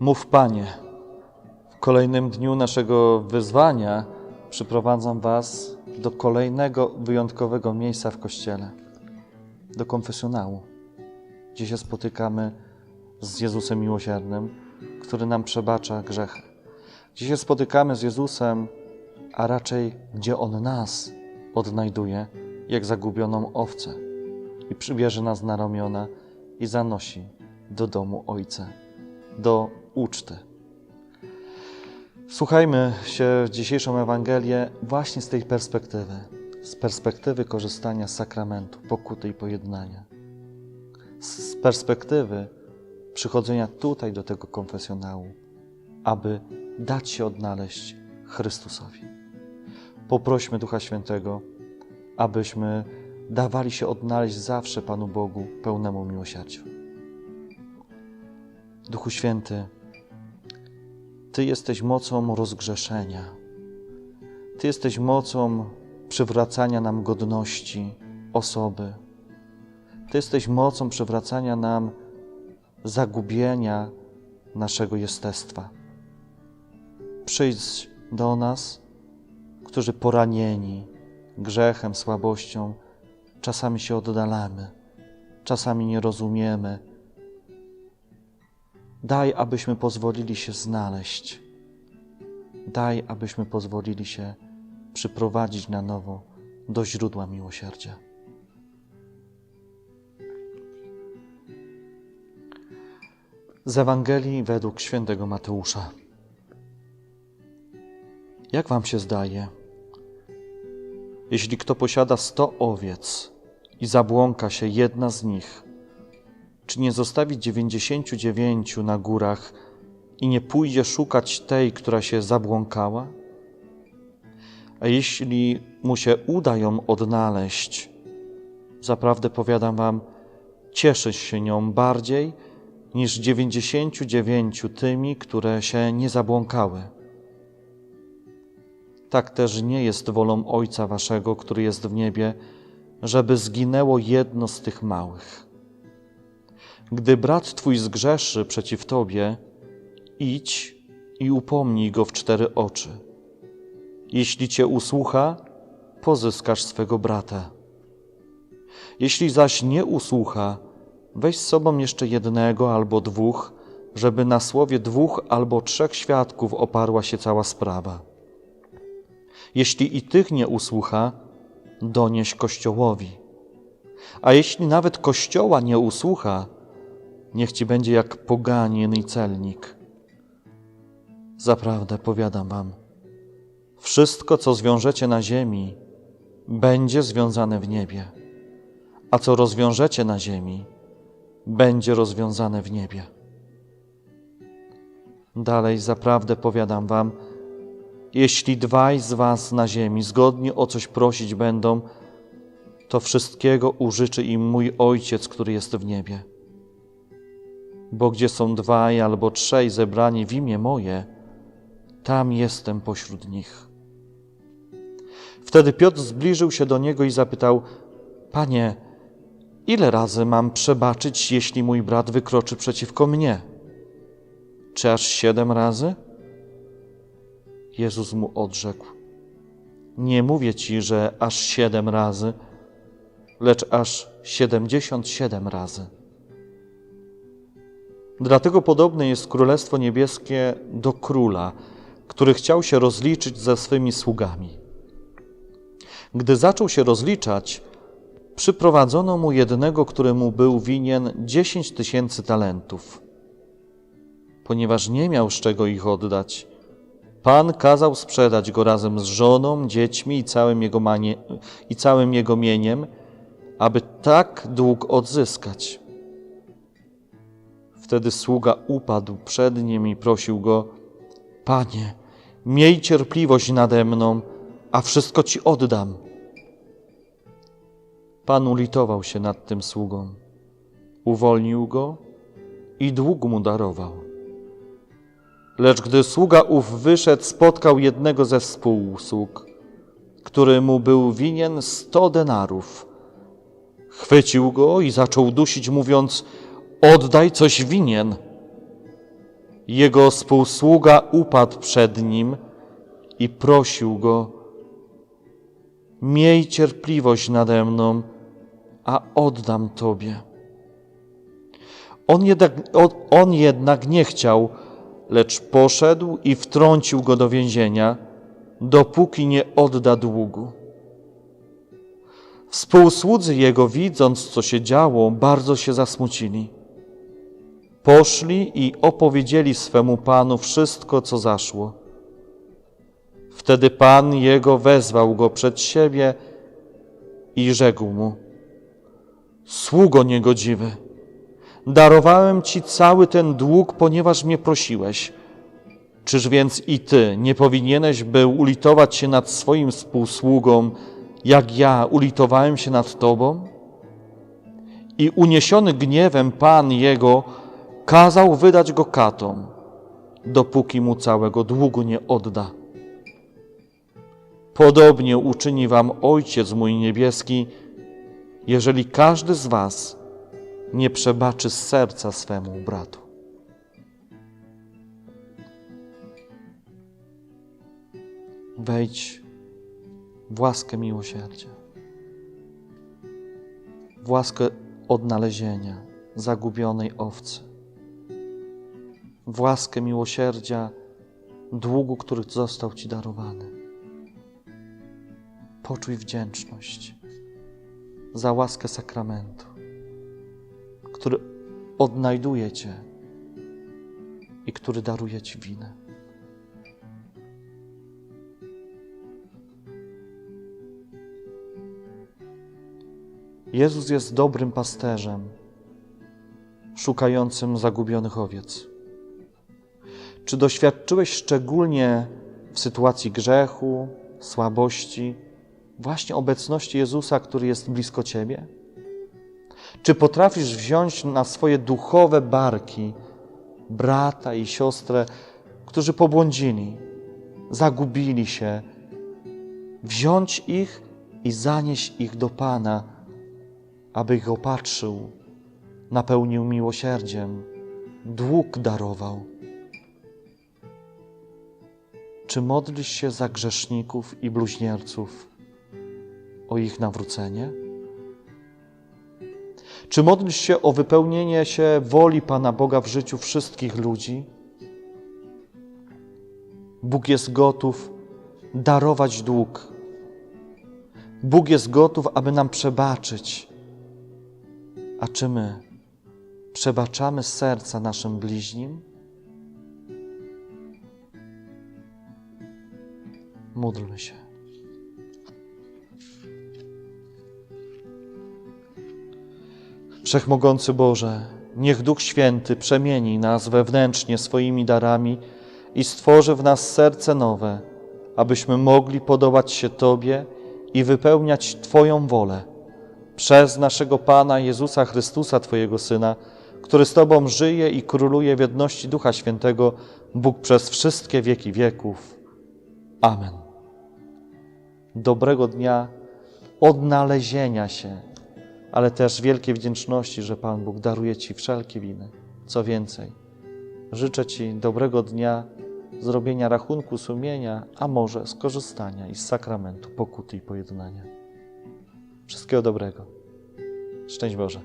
Mów Panie, w kolejnym dniu naszego wyzwania przyprowadzam Was do kolejnego wyjątkowego miejsca w Kościele, do konfesjonału, gdzie się spotykamy z Jezusem Miłosiernym, który nam przebacza grzechy. Gdzie się spotykamy z Jezusem, a raczej gdzie On nas odnajduje, jak zagubioną owcę i przybierze nas na ramiona i zanosi do domu Ojca, do uczty. Słuchajmy się w dzisiejszą Ewangelię właśnie z tej perspektywy, z perspektywy korzystania z sakramentu, pokuty i pojednania, z perspektywy przychodzenia tutaj do tego konfesjonału, aby dać się odnaleźć Chrystusowi. Poprośmy Ducha Świętego, abyśmy dawali się odnaleźć zawsze Panu Bogu pełnemu miłosierdziu. Duchu Święty, Ty jesteś mocą rozgrzeszenia. Ty jesteś mocą przywracania nam godności osoby. Ty jesteś mocą przywracania nam zagubienia naszego jestestwa. Przyjdź do nas, którzy poranieni grzechem, słabością, czasami się oddalamy, czasami nie rozumiemy. Daj, abyśmy pozwolili się znaleźć. Daj, abyśmy pozwolili się przyprowadzić na nowo do źródła miłosierdzia. Z Ewangelii według świętego Mateusza. Jak wam się zdaje? Jeśli kto posiada sto owiec i zabłąka się jedna z nich, czy nie zostawi dziewięćdziesięciu dziewięciu na górach i nie pójdzie szukać tej, która się zabłąkała? A jeśli mu się uda ją odnaleźć, zaprawdę powiadam wam, cieszy się nią bardziej niż dziewięćdziesięciu dziewięciu tymi, które się nie zabłąkały. Tak też nie jest wolą Ojca Waszego, który jest w niebie, żeby zginęło jedno z tych małych. Gdy brat Twój zgrzeszy przeciw Tobie, idź i upomnij go w cztery oczy. Jeśli Cię usłucha, pozyskasz swego brata. Jeśli zaś nie usłucha, weź z sobą jeszcze jednego albo dwóch, żeby na słowie dwóch albo trzech świadków oparła się cała sprawa. Jeśli i tych nie usłucha, donieś Kościołowi. A jeśli nawet Kościoła nie usłucha, niech ci będzie jak poganin i celnik. Zaprawdę powiadam wam, wszystko, co zwiążecie na ziemi, będzie związane w niebie, a co rozwiążecie na ziemi, będzie rozwiązane w niebie. Dalej zaprawdę powiadam wam, jeśli dwaj z was na ziemi zgodnie o coś prosić będą, to wszystkiego użyczy im mój Ojciec, który jest w niebie. Bo gdzie są dwaj albo trzej zebrani w imię moje, tam jestem pośród nich. Wtedy Piotr zbliżył się do niego i zapytał: Panie, ile razy mam przebaczyć, jeśli mój brat wykroczy przeciwko mnie? Czy aż siedem razy? Jezus mu odrzekł: Nie mówię ci, że aż siedem razy, lecz aż siedemdziesiąt siedem razy. Dlatego podobne jest Królestwo Niebieskie do króla, który chciał się rozliczyć ze swymi sługami. Gdy zaczął się rozliczać, przyprowadzono mu jednego, któremu był winien dziesięć tysięcy talentów. Ponieważ nie miał z czego ich oddać, Pan kazał sprzedać go razem z żoną, dziećmi i całym jego, manie, i całym jego mieniem, aby tak dług odzyskać. Wtedy sługa upadł przed nim i prosił go: Panie, miej cierpliwość nade mną, a wszystko ci oddam. Pan ulitował się nad tym sługą, uwolnił go i dług mu darował. Lecz gdy sługa ów wyszedł, spotkał jednego ze współsług, który mu był winien sto denarów. Chwycił go i zaczął dusić, mówiąc: Oddaj coś winien. Jego współsługa upadł przed nim i prosił go: Miej cierpliwość nade mną, a oddam Tobie. On jednak, on- jednak nie chciał, lecz poszedł i wtrącił go do więzienia, dopóki nie odda długu. Współsłudzy jego, widząc, co się działo, bardzo się zasmucili. Poszli i opowiedzieli swemu panu wszystko, co zaszło. Wtedy pan jego wezwał go przed siebie i rzekł mu: Sługo niegodziwy, darowałem ci cały ten dług, ponieważ mnie prosiłeś. Czyż więc i ty nie powinieneś był ulitować się nad swoim współsługą, jak ja ulitowałem się nad tobą? I uniesiony gniewem pan jego kazał wydać go katom, dopóki mu całego długu nie odda. Podobnie uczyni wam Ojciec mój niebieski, jeżeli każdy z was nie przebaczy z serca swemu bratu. Wejdź w łaskę miłosierdzia, w łaskę odnalezienia zagubionej owcy, w łaskę miłosierdzia długu, który został Ci darowany. Poczuj wdzięczność za łaskę sakramentu, który odnajduje Cię i który daruje Ci winę. Jezus jest dobrym pasterzem, szukającym zagubionych owiec. Czy doświadczyłeś szczególnie w sytuacji grzechu, słabości, właśnie obecności Jezusa, który jest blisko ciebie? Czy potrafisz wziąć na swoje duchowe barki brata i siostrę, którzy pobłądzili, zagubili się, wziąć ich i zanieść ich do Pana, aby ich opatrzył, napełnił miłosierdziem, dług darował? Czy modlisz się za grzeszników i bluźnierców o ich nawrócenie? Czy modlisz się o wypełnienie się woli Pana Boga w życiu wszystkich ludzi? Bóg jest gotów darować dług. Bóg jest gotów, aby nam przebaczyć. A czy my przebaczamy z serca naszym bliźnim? Módlmy się. Wszechmogący Boże, niech Duch Święty przemieni nas wewnętrznie swoimi darami i stworzy w nas serce nowe, abyśmy mogli podobać się Tobie i wypełniać Twoją wolę. Przez naszego Pana Jezusa Chrystusa, Twojego Syna, który z Tobą żyje i króluje w jedności Ducha Świętego, Bóg przez wszystkie wieki wieków. Amen. Dobrego dnia, odnalezienia się, ale też wielkiej wdzięczności, że Pan Bóg daruje Ci wszelkie winy. Co więcej, życzę Ci dobrego dnia, zrobienia rachunku sumienia, a może skorzystania i z sakramentu pokuty i pojednania. Wszystkiego dobrego. Szczęść Boże.